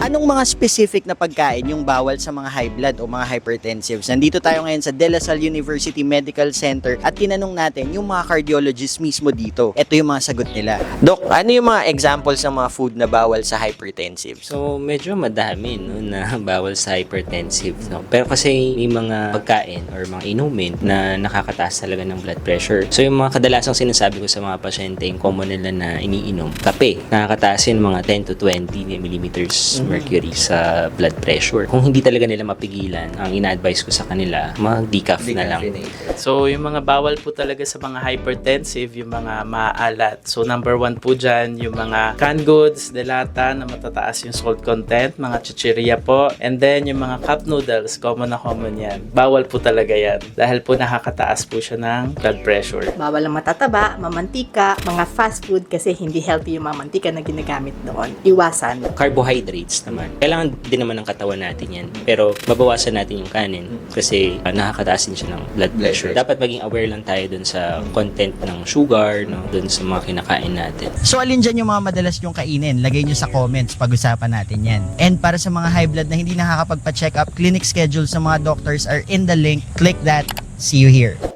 Anong mga specific na pagkain yung bawal sa mga high blood o mga hypertensives? Nandito tayo ngayon sa De La Salle University Medical Center at tinanong natin yung mga cardiologists mismo dito. Ito yung mga sagot nila. Dok, ano yung mga examples ng mga food na bawal sa hypertensives? So, medyo madami no, na bawal sa hypertensive. No? Pero kasi may mga pagkain or mga inumin na nakakataas talaga ng blood pressure. So, yung mga kadalasang sinasabi ko sa mga pasyente, yung common nila na iniinom, kape, nakakataas yun mga 10 to 20 millimeters mercury sa blood pressure. Kung hindi talaga nila mapigilan, ang ina-advise ko sa kanila, mag-decaf na lang. So, yung mga bawal po talaga sa mga hypertensive, yung mga maalat. So, number one po dyan, yung mga canned goods, delata na matataas yung salt content, mga chichirya po. And then, yung mga cup noodles, common na common yan. Bawal po talaga yan. Dahil po nakakataas po siya ng blood pressure. Bawal ang matataba, mamantika, mga fast food kasi hindi healthy yung mga mantika na ginagamit doon. Iwasan. carbohydrates naman. Kailangan din naman ng katawan natin yan. Pero mabawasan natin yung kanin kasi uh, nakakataas din siya ng blood pressure. Dapat maging aware lang tayo dun sa content ng sugar, no, dun sa mga kinakain natin. So alin dyan yung mga madalas yung kainin? Lagay nyo sa comments, pag-usapan natin yan. And para sa mga high blood na hindi nakakapagpa-check up, clinic schedules sa mga doctors are in the link. Click that. See you here.